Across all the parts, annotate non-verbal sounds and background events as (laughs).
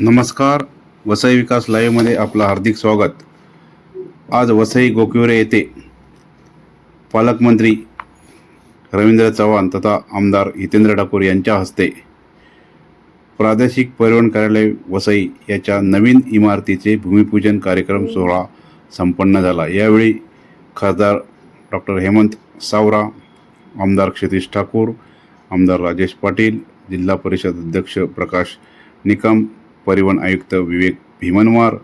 नमस्कार. वसई विकास लाईव्हमध्ये आपलं हार्दिक स्वागत. आज वसई गोकिवरे येथे पालकमंत्री रवींद्र चव्हाण तथा आमदार हितेंद्र ठाकूर यांच्या हस्ते प्रादेशिक परिवहन कार्यालय वसई याच्या नवीन इमारतीचे भूमिपूजन कार्यक्रम सोहळा संपन्न झाला. यावेळी खासदार डॉक्टर हेमंत सावरा आमदार क्षितिश ठाकूर आमदार राजेश पाटील जिल्हा परिषद अध्यक्ष प्रकाश निकम परिवहन आयुक्त विवेक भीमनवार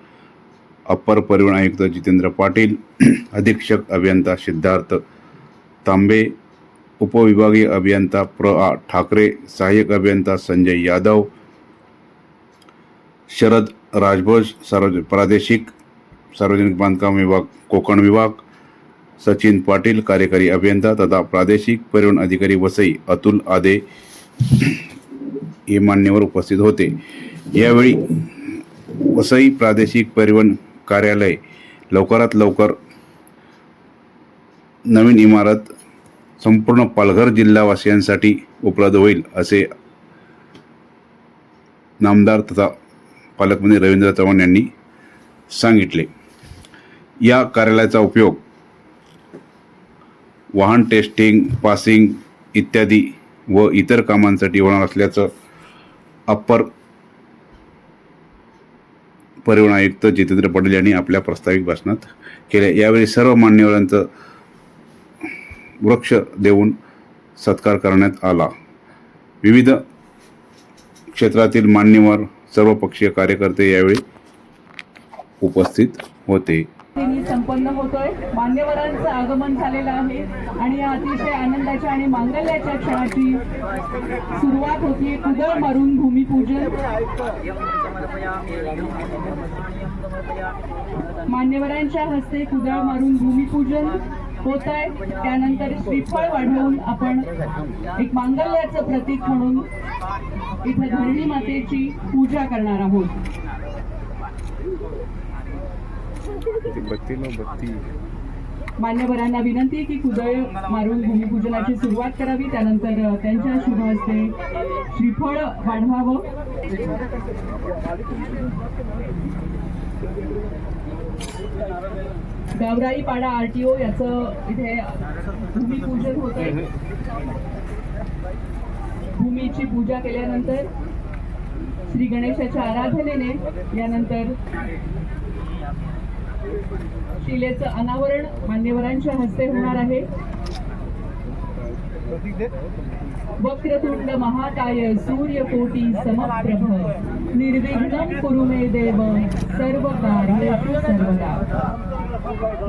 अप्पर परिवहन आयुक्त जितेंद्र पाटील (clears throat) अधीक्षक अभियंता सिद्धार्थ तांबे उपविभागीय अभियंता प्र आ ठाकरे सहाय्यक अभियंता संजय यादव शरद राजभोज सार्वज प्रादेशिक सार्वजनिक बांधकाम विभाग कोकण विभाग सचिन पाटील कार्यकारी अभियंता तथा प्रादेशिक परिवहन अधिकारी वसई अतुल आदे (clears throat) हे मान्यवर उपस्थित होते. यावेळी वसई प्रादेशिक परिवहन कार्यालय लवकरात लवकर नवीन इमारत संपूर्ण पालघर जिल्हावासियांसाठी उपलब्ध होईल असे नामदार तथा पालकमंत्री रवींद्र चव्हाण यांनी सांगितले. या कार्यालयाचा उपयोग वाहन टेस्टिंग पासिंग इत्यादी व इतर कामांसाठी होणार असल्याचं अप्पर परिवहन आयुक्त जितेंद्र पटेल यांनी आपल्या प्रस्ताविक भाषणात केले. यावेळी सर्व मान्यवरांचं वृक्ष देऊन सत्कार करण्यात आला. विविध क्षेत्रातील मान्यवर सर्वपक्षीय कार्यकर्ते यावेळी उपस्थित होते. संपन्न होतोय. मान्यवरांचं आगमन झालेलं आहे आणि या अतिशय आनंदाच्या आणि मांगल्याच्या क्षणाची सुरुवात होती कुदळ मारून भूमिपूजन. मान्यवरांच्या हस्ते कुदळ मारून भूमिपूजन होत आहे. त्यानंतर श्रीफळ वाढवून आपण एक मांगल्याचं प्रतीक म्हणून इथं धरणी मातेची पूजा करणार आहोत. मान्यवरांना विनंती आहे की कुदळ मारून भूमिपूजनाची सुरुवात करावी. त्यानंतर त्यांच्या शुभ हस्ते श्रीफळ वाढवावं. गावराई पाडा आरटीओ याचं इथे भूमिपूजन होत आहे. भूमीची पूजा केल्यानंतर श्री गणेशाच्या आराधनेने यानंतर शिलेचं अनावरण मान्यवरांच्या हस्ते होणार आहे. वक्रतुंड महाकाय सूर्यकोटी समप्रभ. निर्विघ्नं कुरु मे देव सर्व कार्येषु सर्वदा.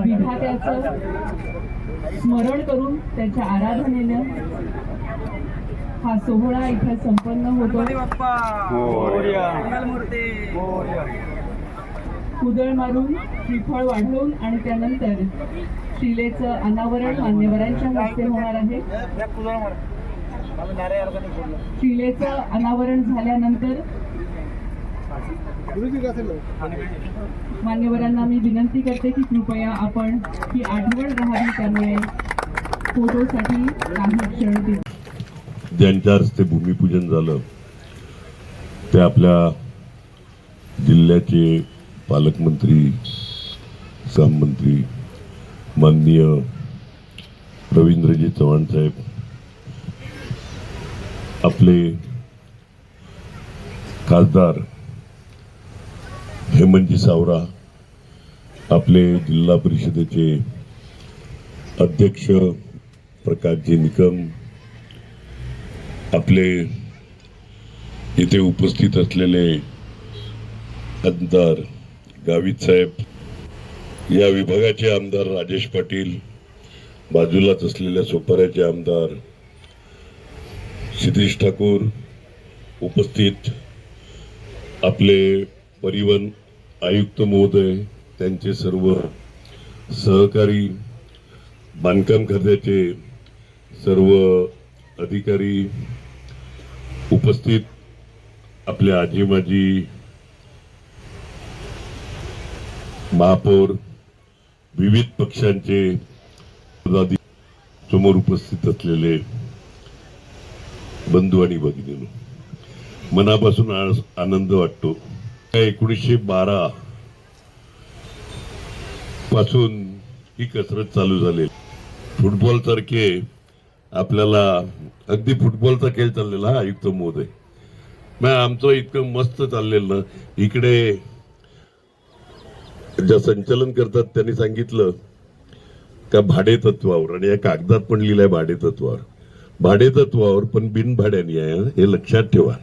विधात्याचं स्मरण करून त्याच्या आराधनेनं हा सोहळा इथं संपन्न होतो कुदळ मारून श्रीफळ वाढवून आणि त्यानंतर शिलेचं अनावरण मान्यवरांच्या हस्ते होणार आहे. शिलेचं अनावरण झाल्यानंतर मान्यवरांना मी विनंती करते की कृपया आपण ही आठवण राहावी त्यामुळे फोटोसाठी काही क्षण दिले. ज्यांच्या हस्ते भूमिपूजन झालं ते आपल्या जिल्ह्याचे पालकमंत्री सहमंत्री माननीय रवींद्रजी चव्हाण साहेब आपले खासदार हेमंतजी सावरा आपले जिल्हा परिषदेचे अध्यक्ष प्रकाशजी निकम आपले इथे उपस्थित असलेले आमदार गावित साहेब या विभागाचे आमदार राजेश पाटील बाजूलाच असलेल्या सोपाऱ्याचे आमदार क्षितीश ठाकूर उपस्थित आपले परिवहन आयुक्त महोदय त्यांचे सर्व सहकारी बांधकाम खात्याचे सर्व अधिकारी उपस्थित आपले आजी माजी महापौर विविध पक्षांचे समोर उपस्थित असलेले बंधू आणि भगिनी मनापासून आनंद वाटतो. एकोणीसशे बारा पासून ही कसरत चालू झाली फुटबॉल सारखे आपल्याला अगदी फुटबॉलचा खेळ चाललेला हा आयुक्त महोदय. मग आमचं इतकं मस्त चाललेलं. ना इकडे ज्या संचलन करतात त्यांनी सांगितलं का भाडे तत्वावर आणि या कागदात पण लिहिलंय भाडे तत्वावर भाडे तत्वावर पण बिन भाड्याने आहे हे लक्षात ठेवा.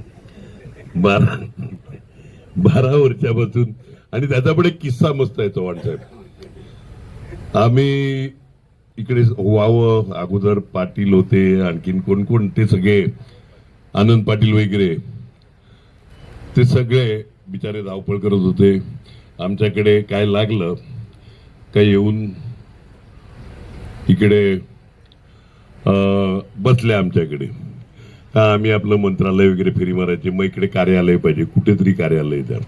बारा (laughs) बारा वर्षापासून आणि त्याचा पण एक किस्सा मस्त आहे चव्हाण साहेब आम्ही इकडे व्हावं अगोदर पाटील होते आणखीन कोण कोण ते सगळे आनंद पाटील वगैरे ते सगळे बिचारे धावपळ करत होते. आमच्याकडे काय लागलं काय येऊन इकडे बसल्या आमच्याकडे. हा आम्ही आपलं मंत्रालय वगैरे फेरी मारायचे. मग इकडे कार्यालय पाहिजे. कुठेतरी कार्यालय द्या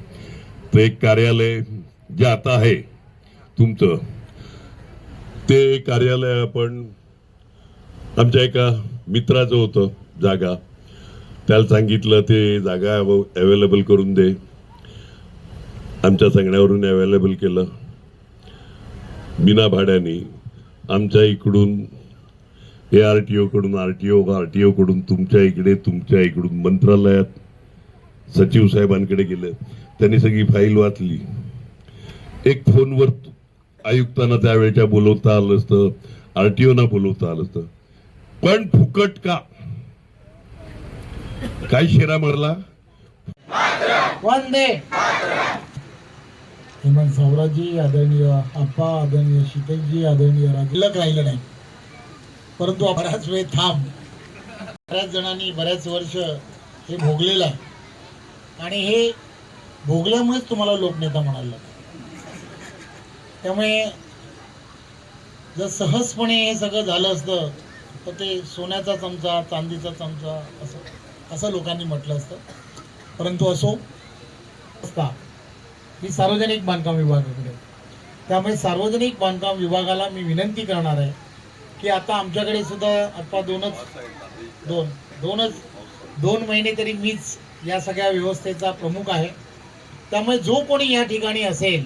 तर एक कार्यालय जे आता आहे तुमचं ते कार्यालय आपण आमच्या एका मित्राचं होतं जागा. त्याला सांगितलं ते जागा अवेलेबल करून दे. आमच्या सांगण्यावरून अवेलेबल केलं. बिना भाड्याने आमच्या इकडून ए आर टी ओ कडून R T O R T ओकडून कडून तुमच्या इकडे तुमच्या इकडून मंत्रालयात सचिव साहेबांकडे गेलं. त्यांनी सगळी फाईल वाचली. एक फोनवर आयुक्तांना त्यावेळेच्या बोलवता आलं असतं आरटीओना बोलवता आलं असतं. पण फुकट का? काय शेरा मारला? वंदे हेमंत सावराजी आदरणीय आप्पा आदरणीय शीतलजी आदरणीय राजलक राहिलं नाही. परंतु बराच वेळ थांब. बऱ्याच जणांनी बऱ्याच वर्ष हे भोगलेलं आहे. आणि हे भोगल्यामुळेच तुम्हाला लोकनेता म्हणायला त्यामुळे जर सहजपणे हे सगळं झालं असतं तर ते सोन्याचा चमचा चांदीचा चमचा असं असं लोकांनी म्हटलं असतं. परंतु असो असता. ही सार्वजनिक बांधकाम विभागाकडे त्यामुळे सार्वजनिक बांधकाम विभागाला मी विनंती करणार आहे की आता आमच्याकडे सुद्धा आता दोनच दोन दोनच दोन महिने तरी मीच या सगळ्या व्यवस्थेचा प्रमुख आहे. त्यामुळे जो कोणी या ठिकाणी असेल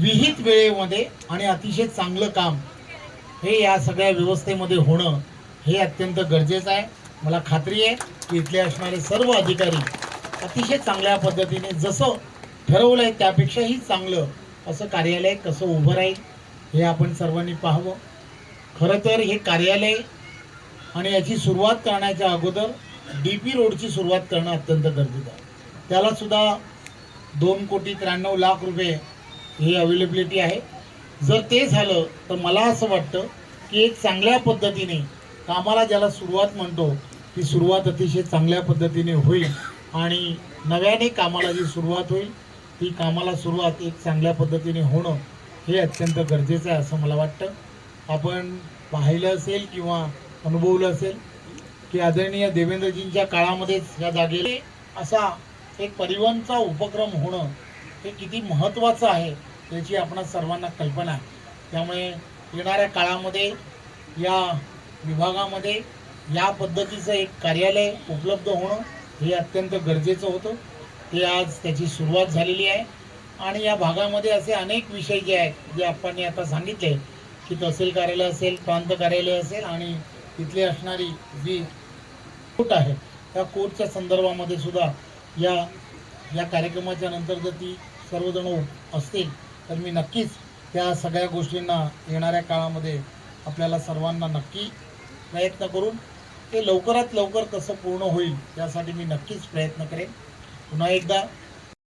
विहित वेळेमध्ये आणि अतिशय चांगलं काम हे या सगळ्या व्यवस्थेमध्ये होणं हे अत्यंत गरजेचं आहे. मला खात्री आहे की इथले असणारे सर्व अधिकारी अतिशय चांगल्या पद्धतीने जसं ठरवलं आहे त्यापेक्षाही चांगलं असं कार्यालय कसं उभं राहील हे आपण सर्वांनी पाहावं. खरं तर हे कार्यालय आणि याची सुरुवात करण्याच्या अगोदर डी पी रोडची सुरुवात करणं अत्यंत गरजेचं आहे. त्यालासुद्धा दोन कोटी त्र्याण्णव लाख रुपये ही अवेलेबिलिटी आहे. जर ते झालं तर मला असं वाटतं की एक चांगल्या पद्धतीने कामाला ज्याला सुरुवात म्हणतो ती सुरुवात अतिशय चांगल्या पद्धतीने होईल आणि नव्याने कामाला जी सुरुवात होईल ती कामाला सुरुवात एक चांगल्या पद्धतीने होणं हे अत्यंत गरजेचं आहे असं मला वाटतं. आपण पाहिलं असेल किंवा अनुभवलं असेल की आदरणीय देवेंद्रजींच्या काळामध्येच या जागेला असा एक परिवहनचा उपक्रम होणं हे किती महत्त्वाचं आहे याची आपणा सर्वांना कल्पना आहे. त्यामुळे येणाऱ्या काळामध्ये या विभागामध्ये या पद्धतीचं एक कार्यालय उपलब्ध होणं हे अत्यंत गरजेचं होतं. ते आज त्याची सुरुवात झालेली आहे. आणि या भागामध्ये असे अनेक विषय जे आहेत जे आपण आता सांगितले की तहसील कार्यालय असेल प्रांत कार्यालय असेल आणि तिथली असणारी जी कोर्ट आहे त्या कोर्टच्या संदर्भामध्ये सुद्धा या या कार्यक्रमाच्या नंतर जर ती सर्वजण असतील तर मी नक्कीच त्या सगळ्या गोष्टींना येणाऱ्या काळामध्ये आपल्याला सर्वांना नक्की प्रयत्न करून ते लवकरात लवकर कसं पूर्ण होईल यासाठी मी नक्कीच प्रयत्न करेन. पुन्हा एकदा